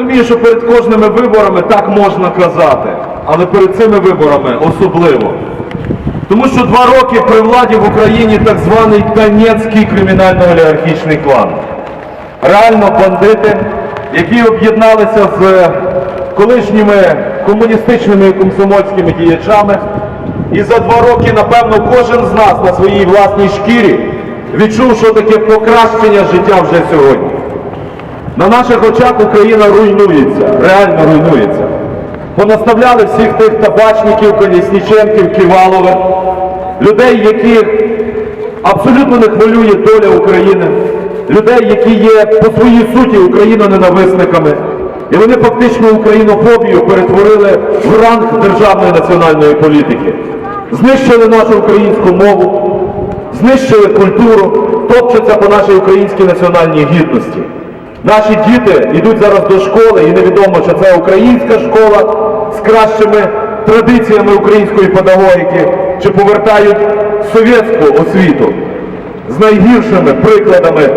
розумію, що перед кожними виборами так можна казати, але перед цими виборами особливо. Тому що два роки при владі в Україні так званий Донецький кримінально-олігархічний клан. Реально бандити, які об'єдналися з колишніми комуністичними і комсомольськими діячами. І за два роки, напевно, кожен з нас на своїй власній шкірі відчув, що таке покращення життя вже сьогодні. На наших очах Україна руйнується, реально руйнується. Понаставляли всіх тих табачників, колісніченків, ківалових, людей, яких абсолютно не хвилює доля України, людей, які є по своїй суті україноненависниками. І вони фактично українофобію перетворили в ранг державної національної політики. Знищили нашу українську мову, знищили культуру, топчаться по нашій українській національній гідності. Наші діти йдуть зараз до школи, і невідомо, чи це українська школа з кращими традиціями української педагогіки, чи повертають совєтську освіту з найгіршими прикладами,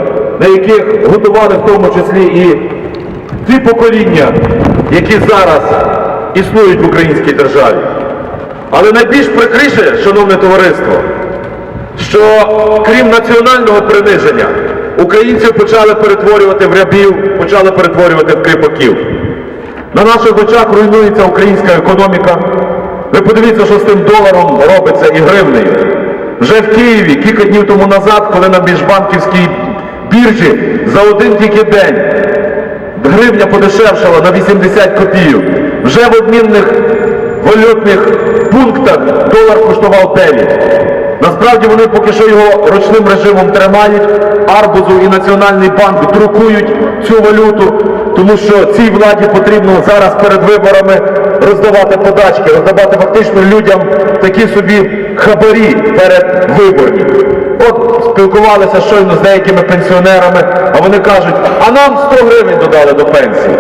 на яких готували в тому числі і ті покоління, які зараз існують в українській державі. Але найбільш прикріше, шановне товариство, що крім національного приниження, українців почали перетворювати в рабів, почали перетворювати в кріпаків. На наших очах руйнується українська економіка. Ви подивіться, що з тим доларом робиться і гривнею. Вже в Києві кілька днів тому назад, коли на міжбанківській біржі за один тільки день гривня подешевшала на 80 копійок. Вже в обмінних валютних пунктах долар коштував 9. Насправді вони поки що його ручним режимом тримають, Арбузу і Національний банк друкують цю валюту, тому що цій владі потрібно зараз перед виборами роздавати подачки, роздавати фактично людям такі собі хабарі перед виборні. От спілкувалися щойно з деякими пенсіонерами, а вони кажуть, а нам 100 гривень додали до пенсії.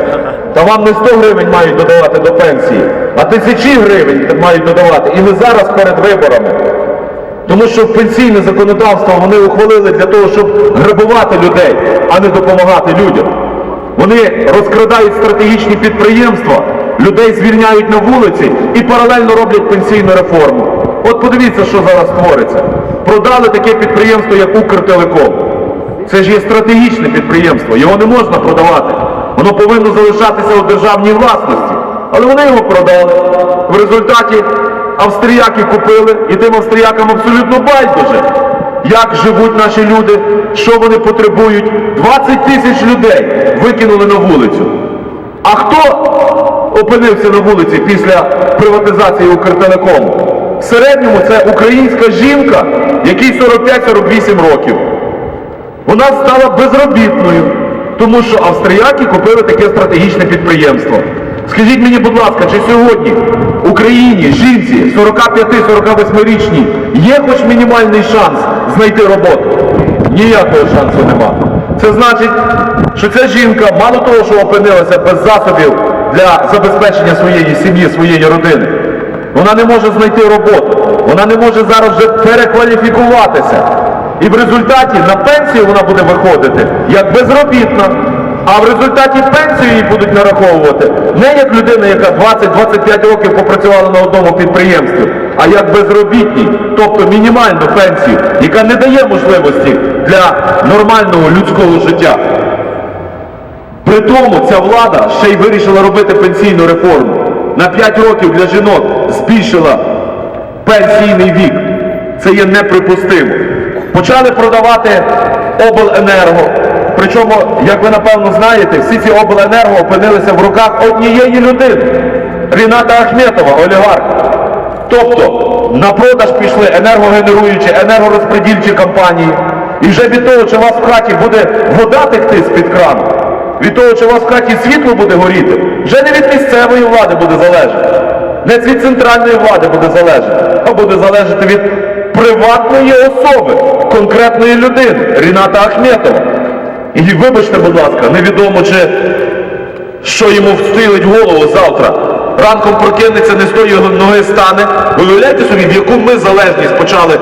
Та вам не 100 гривень мають додавати до пенсії, а тисячі гривень мають додавати. І ви зараз перед виборами. Тому що пенсійне законодавство вони ухвалили для того, щоб грабувати людей, а не допомагати людям. Вони розкрадають стратегічні підприємства, людей звільняють на вулиці і паралельно роблять пенсійну реформу. От подивіться, що зараз твориться. Продали таке підприємство, як Укртелеком. Це ж є стратегічне підприємство, його не можна продавати. Воно повинно залишатися у державній власності. Але вони його продали. В результаті австріяки купили, і тим австріякам абсолютно байдуже, як живуть наші люди, що вони потребують. 20 тисяч людей викинули на вулицю. А хто опинився на вулиці після приватизації Укртелекому? В середньому це українська жінка, якій 45-48 років. Вона стала безробітною, тому що австріяки купили таке стратегічне підприємство. Скажіть мені, будь ласка, чи сьогодні Україні, жінці 45-48-річній є хоч мінімальний шанс знайти роботу? Ніякого шансу нема. Це значить, що ця жінка мало того, що опинилася без засобів для забезпечення своєї сім'ї, своєї родини, вона не може знайти роботу, вона не може зараз вже перекваліфікуватися. І в результаті на пенсію вона буде виходити як безробітна. А в результаті пенсію їй будуть нараховувати не як людина, яка 20-25 років попрацювала на одному підприємстві, а як безробітній, тобто мінімальну пенсію, яка не дає можливості для нормального людського життя. При тому ця влада ще й вирішила робити пенсійну реформу. На 5 років для жінок збільшила пенсійний вік. Це є неприпустимо. Почали продавати обленерго. Причому, як ви напевно знаєте, всі ці обленерго опинилися в руках однієї людини Ріната Ахметова, олігарх. Тобто на продаж пішли енергогенеруючі, енергорозпредільчі компанії. І вже від того, чи у вас в хаті буде вода текти з-під крану, від того, чи у вас в хаті світло буде горіти, вже не від місцевої влади буде залежати, не від центральної влади буде залежати, а буде залежати від приватної особи, конкретної людини, Ріната Ахметова. І вибачте, будь ласка, невідомо чи що йому встилить голову завтра. Ранком прокинеться, не з тої ноги стане. Ви уявляєте собі, в яку ми залежність почали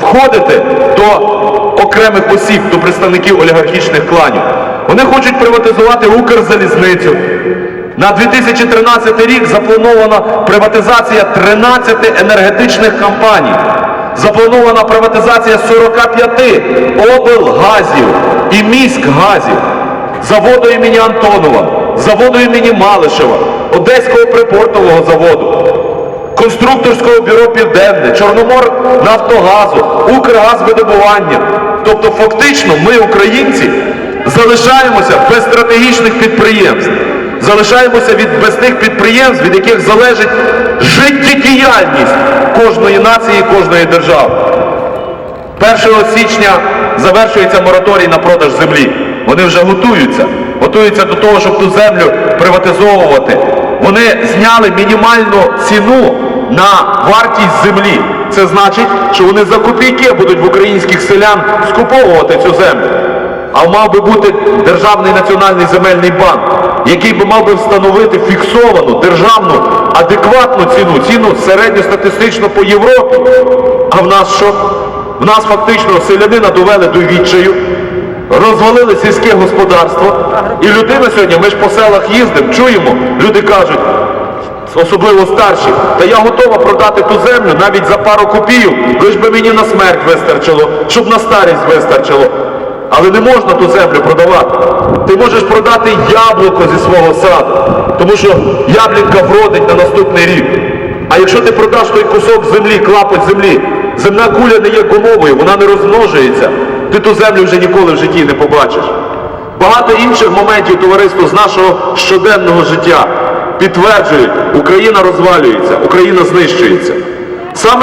входити до окремих осіб, до представників олігархічних кланів. Вони хочуть приватизувати Укрзалізницю. На 2013 рік запланована приватизація 13 енергетичних компаній. Запланована приватизація 45 облгазів і міськгазів, заводу імені Антонова, заводу імені Малишева, Одеського припортового заводу, конструкторського бюро Південне, Чорномор Нафтогазу, Укргазвидобування. Тобто фактично ми, українці, залишаємося без стратегічних підприємств. Залишаємося від без тих підприємств, від яких залежить життєдіяльність кожної нації, кожної держави. 1 січня завершується мораторій на продаж землі. Вони вже готуються. Готуються до того, щоб ту землю приватизовувати. Вони зняли мінімальну ціну на вартість землі. Це значить, що вони за копійки будуть в українських селян скуповувати цю землю. А мав би бути Державний національний земельний банк, який би мав би встановити фіксовану державну адекватну ціну, ціну середньостатистично по Європі. А в нас що? В нас фактично селянина довели до відчаю, розвалили сільське господарство. І людина сьогодні, ми ж по селах їздимо, чуємо, люди кажуть, особливо старші, та я готова продати ту землю навіть за пару копійок, лиш би мені на смерть вистачило, щоб на старість вистачило. Але не можна ту землю продавати. Ти можеш продати яблуко зі свого саду, тому що яблінка вродить на наступний рік. А якщо ти продаш той кусок землі, клапоть землі, земна куля не є гумовою, вона не розмножується, ти ту землю вже ніколи в житті не побачиш. Багато інших моментів товариство з нашого щоденного життя підтверджують, Україна розвалюється, Україна знищується. Саме